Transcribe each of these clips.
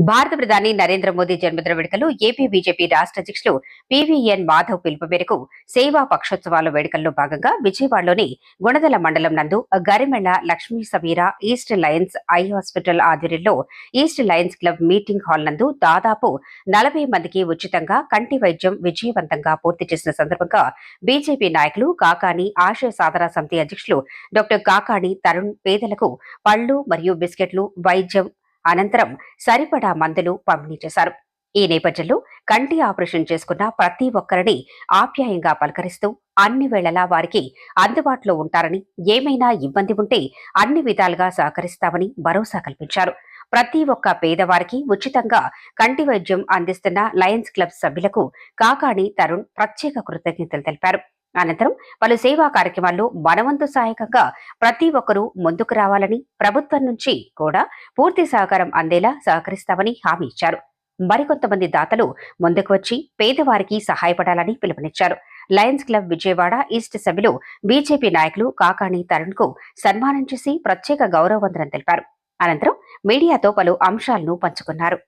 భారత ప్రధాని నరేంద్ర మోదీ జన్మదిన వేడుకలు ఏపీ బీజేపీ రాష్ట్ర అధ్యక్షులు పివిఎన్ మాధవ్ పిలుపు మేరకు సేవా పక్షోత్సవాల వేడుకల్లో భాగంగా విజయవాడలోని గుణదల మండలం నందు Garimella Lakshmi Sameera East Lions Eye Hospital ఆధ్వర్యంలో East Lions Club meeting hall నందు దాదాపు నలభై మందికి ఉచితంగా కంటి వైద్యం విజయవంతంగా పూర్తి చేసిన సందర్భంగా బీజేపీ నాయకులు కాకాని ఆశయ సాధన సమితి అధ్యక్షులు డాక్టర్ కాకాని తరుణ్ పేదలకు పళ్ళు మరియు బిస్కెట్లు వైద్యం అనంతరం సరిపడా మందులు పంపిణీ చేశారు. ఈ నేపథ్యంలో కంటి ఆపరేషన్ చేసుకున్న ప్రతి ఒక్కరిని ఆప్యాయంగా పలకరిస్తూ అన్ని వేళలా వారికి అందుబాటులో ఉంటారని ఏమైనా ఇబ్బంది ఉంటే అన్ని విధాలుగా సహకరిస్తామని భరోసా కల్పించారు. ప్రతి ఒక్క పేదవారికి ఉచితంగా కంటి వైద్యం అందిస్తున్న లయన్స్ క్లబ్ సభ్యులకు కాకాణి తరుణ్ ప్రత్యేక కృతజ్ఞతలు తెలిపారు. అనంతరం పలు సేవా కార్యక్రమాల్లో మనవంతు సహాయకంగా ప్రతి ఒక్కరూ ముందుకు రావాలని ప్రభుత్వం నుంచి కూడా పూర్తి సహకారం అందేలా సహకరిస్తామని హామీ ఇచ్చారు. మరికొంతమంది దాతలు ముందుకు వచ్చి పేదవారికి సహాయపడాలని పిలుపునిచ్చారు. లయన్స్ క్లబ్ విజయవాడ ఈస్ట్ సభ్యులు బీజేపీ నాయకులు కాకాణి తరుణ్కు సన్మానం చేసి ప్రత్యేక గౌరవవందనం తెలిపారు. అనంతరం మీడియాతో పలు అంశాలను పంచుకున్నారు.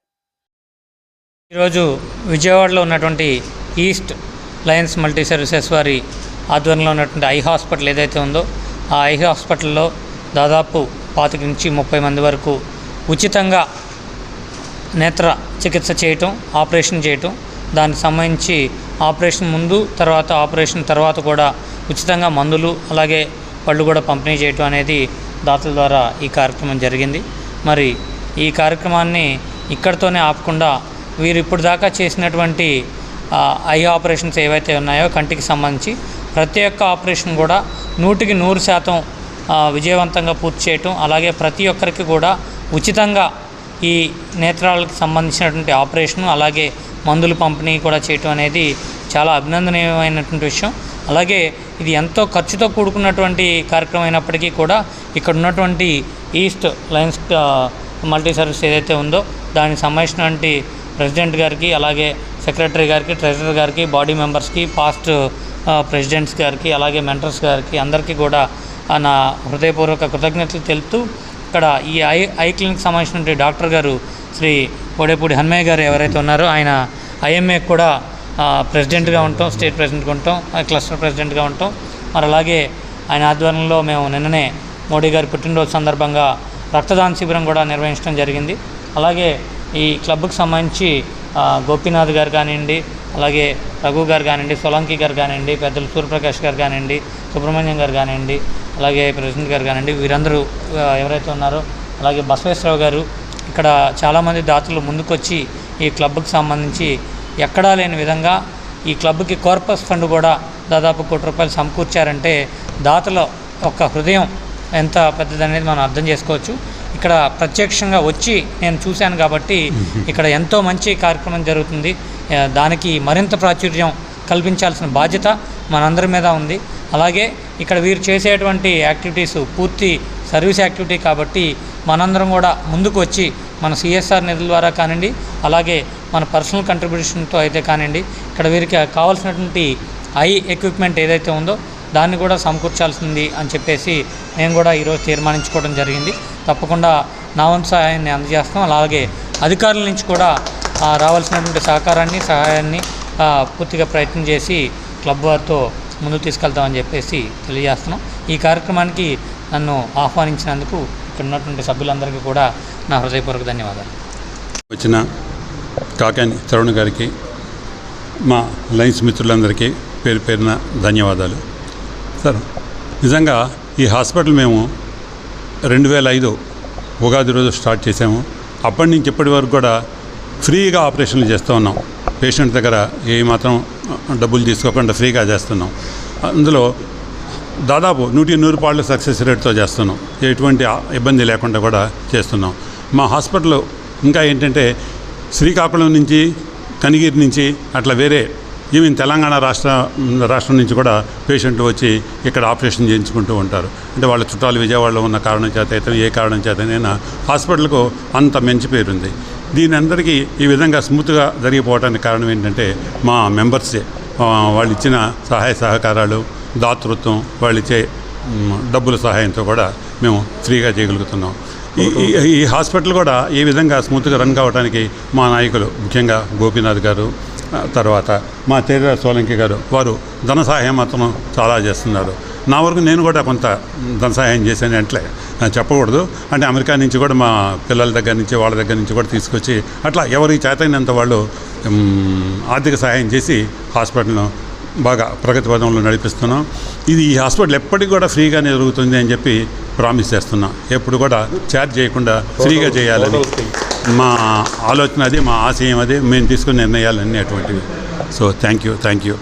ఈరోజు విజయవాడలో ఉన్నటువంటి ఈస్ట్ లయన్స్ మల్టీ సర్వీసెస్ వారి ఆధ్వర్యంలో ఉన్నటువంటి ఐ హాస్పిటల్ ఏదైతే ఉందో ఆ ఐ హాస్పిటల్లో దాదాపు పాతిక నుంచి ముప్పై మంది వరకు ఉచితంగా నేత్ర చికిత్స చేయటం ఆపరేషన్ చేయటం దానికి సంబంధించి ఆపరేషన్ ముందు తర్వాత ఆపరేషన్ తర్వాత కూడా ఉచితంగా మందులు అలాగే పళ్ళు కూడా పంపిణీ చేయటం అనేది దాతల ద్వారా ఈ కార్యక్రమం జరిగింది. మరి ఈ కార్యక్రమాన్ని ఇక్కడితోనే ఆపకుండా వీరు ఇప్పుడు దాకా చేసినటువంటి ఐ ఆపరేషన్స్ ఏవైతే ఉన్నాయో కంటికి సంబంధించి ప్రతి ఒక్క ఆపరేషన్ కూడా నూటికి నూరు శాతం విజయవంతంగా పూర్తి చేయటం అలాగే ప్రతి ఒక్కరికి కూడా ఉచితంగా ఈ నేత్రాలకు సంబంధించినటువంటి ఆపరేషన్ అలాగే మందులు పంపిణీ కూడా చేయటం అనేది చాలా అభినందనీయమైనటువంటి విషయం. అలాగే ఇది ఎంతో ఖర్చుతో కూడుకున్నటువంటి కార్యక్రమం అయినప్పటికీ కూడా ఇక్కడ ఉన్నటువంటి ఈస్ట్ లయన్స్ మల్టీ సర్వీస్ ఏదైతే ఉందో దానికి సంబంధించినటువంటి ప్రెసిడెంట్ గారికి అలాగే సెక్రటరీ గారికి ట్రెజరర్ గారికి బాడీ మెంబర్స్కి పాస్ట్ ప్రెసిడెంట్స్ గారికి అలాగే మెంటర్స్ గారికి అందరికీ కూడా నా హృదయపూర్వక కృతజ్ఞతలు తెలుపుతూ ఇక్కడ ఈ ఐ ఐ క్లినిక్ సంబంధించినటువంటి డాక్టర్ గారు శ్రీ కోడేపూడి హన్మయ్య గారు ఎవరైతే ఉన్నారో ఆయన ఐఎంఏ కూడా ప్రెసిడెంట్గా ఉంటాం స్టేట్ ప్రెసిడెంట్గా ఉంటాం ఆ, క్లస్టర్ ప్రెసిడెంట్గా ఉంటాం. మరి అలాగే ఆయన ఆధ్వర్యంలో మేము నిన్ననే మోడీ గారి పుట్టినరోజు సందర్భంగా రక్తదాన శిబిరం కూడా నిర్వహించడం జరిగింది. అలాగే ఈ క్లబ్కు సంబంధించి గోపీనాథ్ గారు కానివ్వండి అలాగే రఘు గారు కానివ్వండి సోలంకి గారు కానివ్వండి పెద్దలు సూర్యప్రకాష్ గారు కానివ్వండి సుబ్రహ్మణ్యం గారు కానివ్వండి అలాగే ప్రెసిడెంట్ గారు కానివ్వండి వీరందరూ ఎవరైతే ఉన్నారో అలాగే బసవేశ్వరరావు గారు ఇక్కడ చాలామంది దాతలు ముందుకొచ్చి ఈ క్లబ్కి సంబంధించి ఎక్కడా లేని విధంగా ఈ క్లబ్కి కార్పస్ ఫండ్ కూడా దాదాపు కోటి రూపాయలు సమకూర్చారంటే దాతల ఒక హృదయం ఎంత పెద్దదనేది మనం అర్థం చేసుకోవచ్చు. ఇక్కడ ప్రత్యక్షంగా వచ్చి నేను చూశాను కాబట్టి ఇక్కడ ఎంతో మంచి కార్యక్రమం జరుగుతుంది. దానికి మరింత ప్రాచుర్యం కల్పించాల్సిన బాధ్యత మనందరి మీద ఉంది. అలాగే ఇక్కడ వీరు చేసేటువంటి యాక్టివిటీస్ పూర్తి సర్వీస్ యాక్టివిటీ కాబట్టి మనందరం కూడా ముందుకు వచ్చి మన సిఎస్ఆర్ నిధుల ద్వారా కానివ్వండి అలాగే మన పర్సనల్ కంట్రిబ్యూషన్తో అయితే కానివ్వండి ఇక్కడ వీరికి కావాల్సినటువంటి ఐ ఎక్విప్మెంట్ ఏదైతే ఉందో దాన్ని కూడా సమకూర్చాల్సింది అని చెప్పేసి నేను కూడా ఈరోజు తీర్మానించుకోవడం జరిగింది. తప్పకుండా నా వంతు సహాయాన్ని అందజేస్తాం. అలాగే అధికారుల నుంచి కూడా రావాల్సినటువంటి సహకారాన్ని సహాయాన్ని పూర్తిగా ప్రయత్నం చేసి క్లబ్ వారితో ముందుకు తీసుకెళ్తామని చెప్పేసి తెలియజేస్తున్నాం. ఈ కార్యక్రమానికి నన్ను ఆహ్వానించినందుకు ఇక్కడ ఉన్నటువంటి సభ్యులందరికీ కూడా నా హృదయపూర్వక ధన్యవాదాలు. వచ్చిన కాకాని తరుణ్ గారికి మా లైన్స్ మిత్రులందరికీ పేరు పేరున ధన్యవాదాలు. సార్ నిజంగా ఈ హాస్పిటల్ మేము రెండు వేల ఐదు ఉగాది రోజు స్టార్ట్ చేసాము అప్పటి నుంచి ఇప్పటి వరకు కూడా ఫ్రీగా ఆపరేషన్లు చేస్తూ ఉన్నాం. పేషెంట్ దగ్గర ఏమాత్రం మాత్రం డబ్బులు తీసుకోకుండా ఫ్రీగా చేస్తున్నాం. అందులో దాదాపు నూటి నూరు పాళ్ళు సక్సెస్ రేట్తో చేస్తున్నాం. ఎటువంటి ఇబ్బంది లేకుండా కూడా చేస్తున్నాం. మా హాస్పిటల్ ఇంకా ఏంటంటే శ్రీకాకుళం నుంచి కనిగిరి నుంచి అట్లా వేరే ఈవెన్ తెలంగాణ రాష్ట్ర రాష్ట్రం నుంచి కూడా పేషెంట్లు వచ్చి ఇక్కడ ఆపరేషన్ చేయించుకుంటూ ఉంటారు. అంటే వాళ్ళ చుట్టాలు విజయవాడలో ఉన్న కారణం చేత అయితే ఏ కారణం చేతనైనా హాస్పిటల్కు అంత మంచి పేరుంది. దీని అందరికీ ఈ విధంగా స్మూత్గా జరిగిపోవడానికి కారణం ఏంటంటే మా మెంబర్సే. వాళ్ళు ఇచ్చిన సహాయ సహకారాలు దాతృత్వం వాళ్ళు ఇచ్చే డబ్బుల సహాయంతో కూడా మేము ఫ్రీగా చేయగలుగుతున్నాం. ఈ ఈ- హాస్పిటల్ కూడా ఈ విధంగా స్మూత్గా రన్ కావడానికి మా నాయకులు ముఖ్యంగా గోపీనాథ్ గారు తర్వాత మా తేజ సోలంకి గారు వారు ధన సహాయం మాత్రం చాలా చేస్తున్నారు. నా వరకు నేను కూడా కొంత ధన సహాయం చేశాను అంటే చెప్పకూడదు. అంటే అమెరికా నుంచి కూడా మా పిల్లల దగ్గర నుంచి వాళ్ళ దగ్గర నుంచి కూడా తీసుకొచ్చి అట్లా ఎవరికి చేతైనంత వాళ్ళు ఆర్థిక సహాయం చేసి హాస్పిటల్ను బాగా ప్రగతి పదంలో నడిపిస్తున్నాం. ఇది ఈ హాస్పిటల్ ఎప్పటికి కూడా ఫ్రీగానే జరుగుతుంది అని చెప్పి ప్రామిస్ చేస్తున్నాం. ఎప్పుడు కూడా ఛార్జ్ చేయకుండా ఫ్రీగా చేయాలని. మా ఆలోచన అది మా ఆశయం అది మేము తీసుకున్న నిర్ణయాలన్నీ అటువంటివి. So thank you thank you